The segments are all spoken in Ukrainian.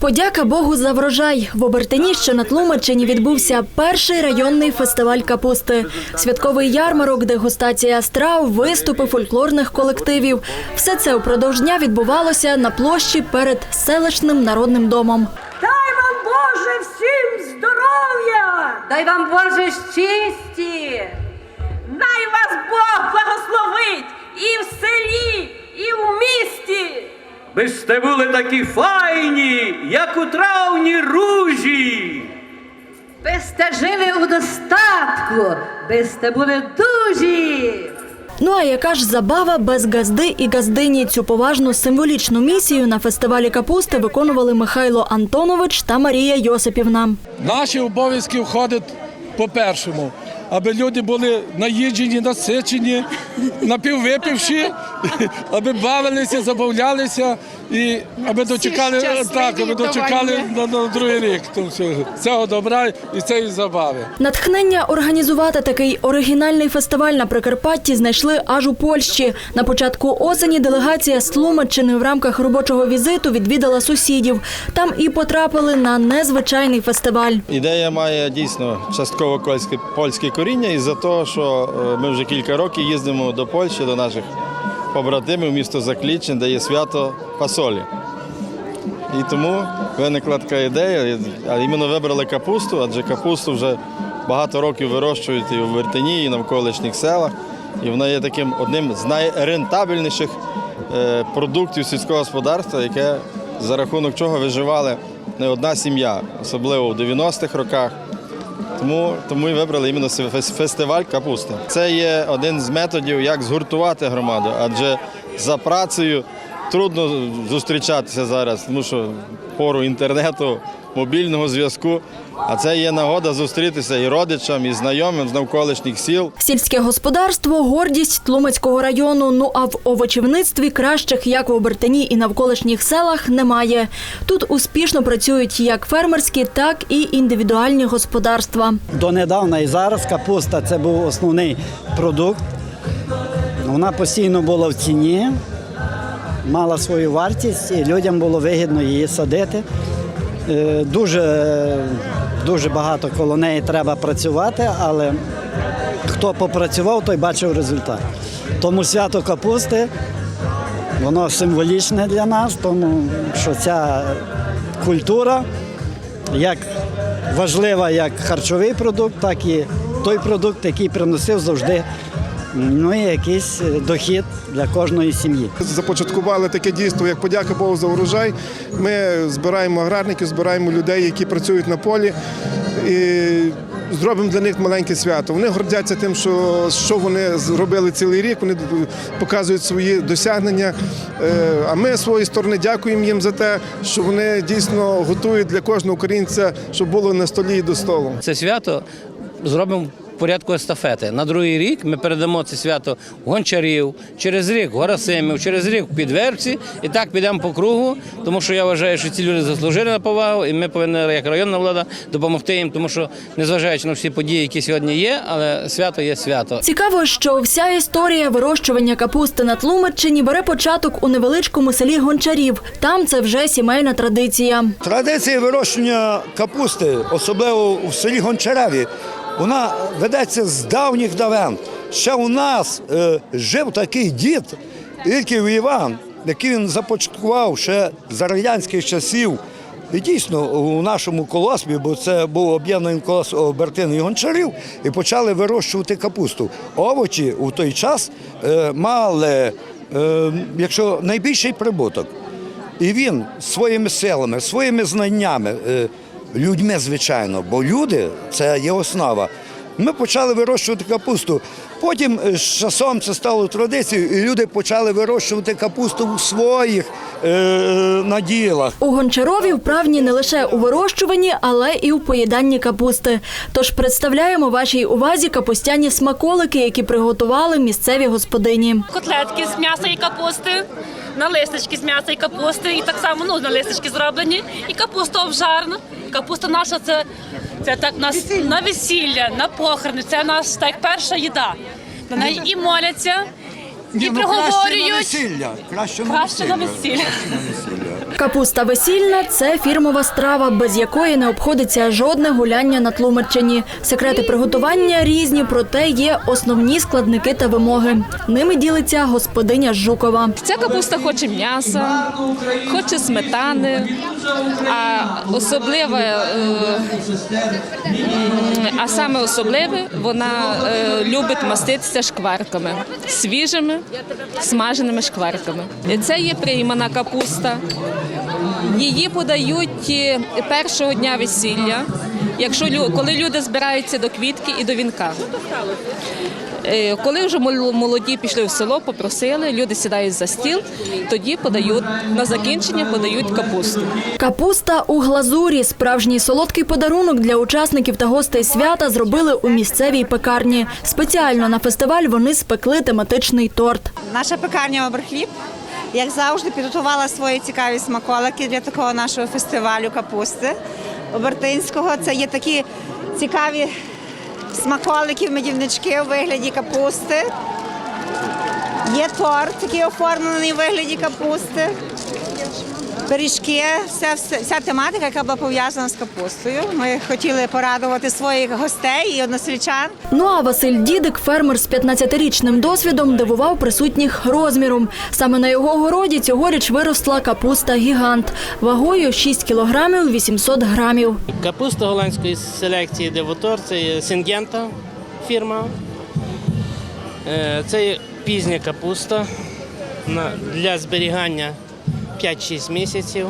Подяка Богу за врожай. В Обертині, що на Тлумаччині, відбувся перший районний фестиваль капусти. Святковий ярмарок, дегустація страв, виступи фольклорних колективів. Все це упродовж дня відбувалося на площі перед селищним народним домом. Дай вам Боже всім здоров'я! Дай вам Боже щасті! Най вас Бог благословить і в селі, і в місті! Ви сте були такі файні, як у травні ружі. Ви сте жили у достатку, ви сте були дужі. Ну а яка ж забава без газди і газдині? Цю поважну символічну місію на фестивалі капусти виконували Михайло Антонович та Марія Йосипівна. Наші обов'язки входять по першому, аби люди були наїджені, насичені, напіввипивші, аби бавилися, забавлялися і аби дочекали так, аби дочекали на, на другий рік. То все, цього добра і цієї забави. Натхнення організувати такий оригінальний фестиваль на Прикарпатті знайшли аж у Польщі. На початку осені делегація з Тлумаччини в рамках робочого візиту відвідала сусідів. Там і потрапили на незвичайний фестиваль. Ідея має дійсно частково польське, коріння із-за того, що е, ми вже кілька років їздимо до Польщі, до наших побратимів, місто Заклічне, де є свято Фасолі. І тому виникла така ідея, а іменно вибрали капусту, адже капусту вже багато років вирощують і в Вертині, і в навколишніх селах. І вона є таким одним з найрентабельніших е, продуктів сільського господарства, яке за рахунок чого виживали не одна сім'я, особливо в 90-х роках. Тому, тому і вибрали іменно фестиваль капусти. Це є один з методів, як згуртувати громаду, адже за працею трудно зустрічатися зараз, тому що пору інтернету, мобільного зв'язку. А це є нагода зустрітися і родичам, і знайомим з навколишніх сіл. Сільське господарство гордість Тлумацького району. Ну а в овочівництві кращих як в Обертині і навколишніх селах немає. Тут успішно працюють як фермерські, так і індивідуальні господарства. Донедавна і зараз капуста це був основний продукт. Вона постійно була в ціні, мала свою вартість і людям було вигідно її садити. Е, Дуже, дуже багато коло неї треба працювати, але хто попрацював, той бачив результат. Тому свято капусти воно символічне для нас, тому що ця культура як важлива як харчовий продукт, так і той продукт, який приносив завжди ну, і якийсь е, дохід для кожної сім'ї. Започаткували таке дійство, як подяка Богу за урожай. Ми збираємо аграрників, збираємо людей, які працюють на полі. І зробимо для них маленьке свято. Вони гордяться тим, що, що вони зробили цілий рік, вони показують свої досягнення. Е, А ми з своєї сторони дякуємо їм за те, що вони дійсно готують для кожного українця, щоб було на столі і до столу. Це свято зробимо порядку естафети. На другий рік ми передамо це свято гончарів, через рік Горасимів, через рік в Підвербці. І так підемо по кругу, тому що я вважаю, що ці люди заслужили на повагу, і ми повинні, як районна влада, допомогти їм, тому що, незважаючи на всі події, які сьогодні є, але свято є свято. Цікаво, що вся історія вирощування капусти на Тлумаччині бере початок у невеличкому селі Гончарів. Там це вже сімейна традиція. Традиція вирощення капусти, особливо в селі Гончареві, вона ведеться з давніх давен. Ще у нас е, жив такий дід Ільків Іван, який він започаткував ще за радянських часів. І дійсно у нашому колоспі, бо це був об'єднаний колос Бертин і Гончарів, і почали вирощувати капусту. Овочі у той час е, мали, е, якщо найбільший прибуток. І він своїми силами, своїми знаннями, е, людьми, звичайно, бо люди це є основа. Ми почали вирощувати капусту. Потім е, з часом це стало традицією, і люди почали вирощувати капусту у своїх е, наділах. У Гончарові вправні не лише у вирощуванні, але і у поїданні капусти. Тож представляємо вашій увазі капустяні смаколики, які приготували місцеві господині. котлетки з м'яса і капусти, налиснички з м'яса і капусти, і так само ну, налиснички зроблені, і капуста обжарна. Капуста наша це, це так нас на весілля, на похорони. Це наш так перша їда. На неї і моляться, і приговорюють. краще на весілля. На краще на весілля. Капуста весільна це фірмова страва, без якої не обходиться жодне гуляння на Тлумаччині. Секрети приготування різні, проте є основні складники та вимоги. Ними ділиться господиня Жукова. Ця капуста хоче м'яса, хоче сметани, а особливе, е, а саме особливе, вона е, любить маститися шкварками, свіжими смаженими шкварками. Це є приймана капуста. Її подають е, першого дня весілля, якщо лю- коли люди збираються до квітки і до вінка. Е, Коли вже мол- молоді пішли в село, попросили, люди сідають за стіл, тоді подають на закінчення подають капусту. Капуста у глазурі справжній солодкий подарунок для учасників та гостей свята зробили у місцевій пекарні. Спеціально на фестиваль вони спекли тематичний торт. Наша пекарня Оберхліб, як завжди, підготувала свої цікаві смаколики для такого нашого фестивалю капусти Обертинського. Це є такі цікаві смаколики, медівнички у вигляді капусти. Є торт, який оформлений у вигляді капусти. Пиріжки, вся, вся, вся тематика, яка була пов'язана з капустою. Ми хотіли порадувати своїх гостей і односельчан. Ну а Василь Дідик, фермер з 15-річним досвідом, дивував присутніх розміром. Саме на його городі цьогоріч виросла капуста гігант вагою 6 кілограмів 800 грамів. Капуста голландської селекції Девотор, це Сингента фірма. Е, Це пізня капуста для зберігання 5-6 місяців.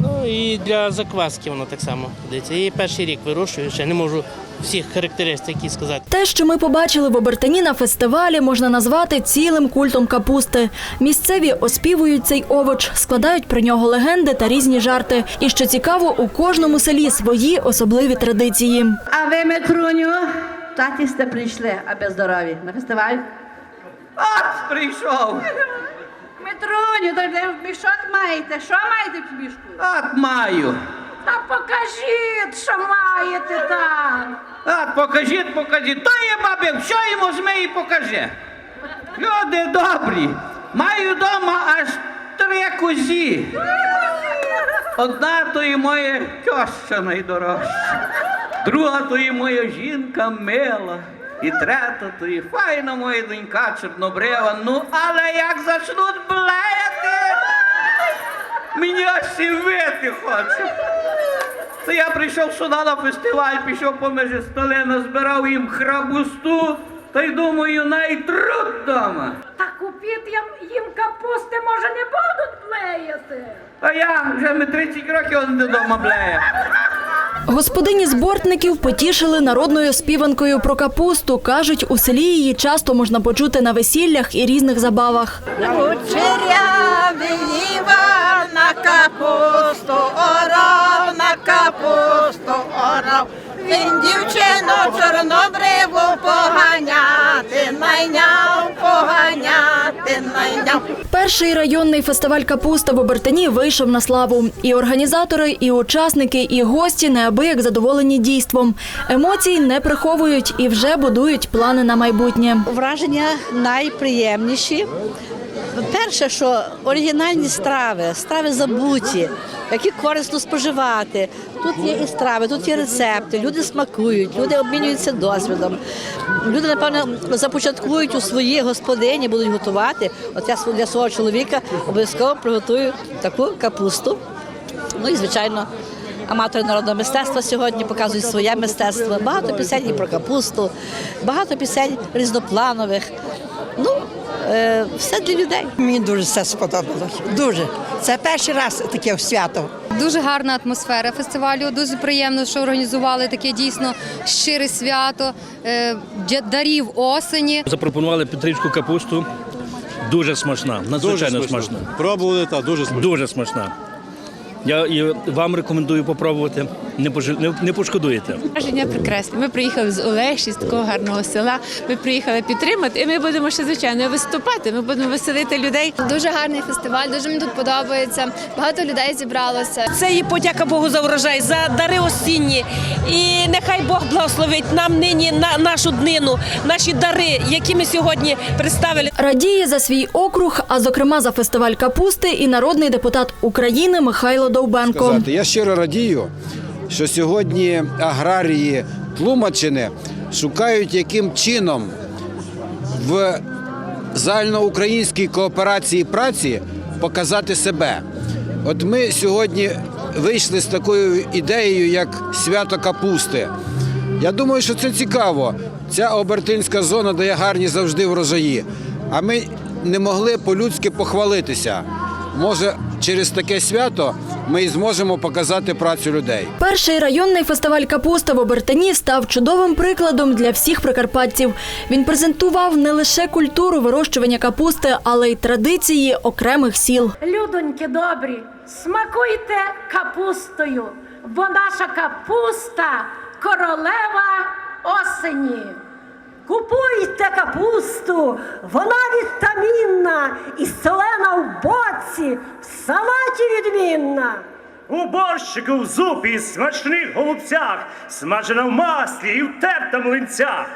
Ну і для закваски воно так само годиться. Її перший рік вирощую, ще не можу всіх характеристик які сказати. Те, що ми побачили в Обертані на фестивалі, можна назвати цілим культом капусти. Місцеві оспівують цей овоч, складають про нього легенди та різні жарти. І що цікаво, у кожному селі свої особливі традиції. А ви, Метруню, таті сте прийшли, аби здорові на фестиваль. От прийшов. Метруню, то де в мішок маєте? Що маєте в мішку? От маю. Та покажіть, що маєте там. От покажіть, покажіть. То є бабі, що йому зми і покажи. Люди добрі. Маю вдома аж три козі. Одна то і моя тьоща найдорожча. Друга то і моя жінка мила. І третя то і файна моя донька чорнобрива. Ну, але як зачнуть блеяти, мені аж сівити хоче. То я прийшов сюди на фестиваль, пішов поміж столи, назбирав їм храбусту, та й думаю, найтруд дома. Та купіть їм, капусти, може, не будуть блеяти. А я вже ми 30 років он додому блею. Господині збортників потішили народною співанкою про капусту. кажуть, у селі її часто можна почути на весіллях і різних забавах. на капусту орав, на капусту орав. Він дівчину чорнобриву поганяти, Перший районний фестиваль капуста в Обертані вийшов на славу. І організатори, і учасники, і гості неабияк задоволені дійством. Емоцій не приховують і вже будують плани на майбутнє. Враження найприємніші. Перше, що оригінальні страви, страви забуті, які корисно споживати. Тут є і страви, тут є рецепти, люди смакують, люди обмінюються досвідом. Люди, напевно, започаткують у своїй господині, будуть готувати. От я для свого чоловіка обов'язково приготую таку капусту. Ну і звичайно. Аматори народного мистецтва сьогодні показують своє мистецтво. Багато пісень і про капусту, багато пісень різнопланових. Ну, все для людей. Мені дуже все сподобалось. Дуже. Це перший раз таке свято. Дуже гарна атмосфера фестивалю. Дуже приємно, що організували таке дійсно щире свято е, дарів осені. Запропонували петричку капусту. Дуже смачна, надзвичайно смачна. Пробували та дуже смачно. Дуже смачна. Я і вам рекомендую попробувати. Не пож- не- не пошкодуєте. Враження прекрасне. Ми приїхали з Олегші, з такого гарного села. Ми приїхали підтримати, і ми будемо ще звичайно виступати. Ми будемо веселити людей. Дуже гарний фестиваль, дуже мені тут подобається. Багато людей зібралося. Це і подяка Богу за врожай, за дари осінні. І нехай Бог благословить нам нині на нашу днину, наші дари, які ми сьогодні представили. Радіє за свій округ, а зокрема за фестиваль капусти і народний депутат України Михайло Довбенко. сказати. Я щиро радію, що сьогодні аграрії Тлумаччини шукають, яким чином в загальноукраїнській кооперації праці показати себе. От ми сьогодні вийшли з такою ідеєю, як свято капусти. Я думаю, що це цікаво. Ця обертинська зона дає гарні завжди врожаї. А ми не могли по-людськи похвалитися. Може, через таке свято ми і зможемо показати працю людей. Перший районний фестиваль капусти в Обертині став чудовим прикладом для всіх прикарпатців. Він презентував не лише культуру вирощування капусти, але й традиції окремих сіл. Людоньки добрі, смакуйте капустою, бо наша капуста королева осені. Купуйте капусту, вона вітамінна і солена в боці, в салаті відмінна. У борщику в зупі, смачних голубцях, смажена в маслі і в тертому млинцях.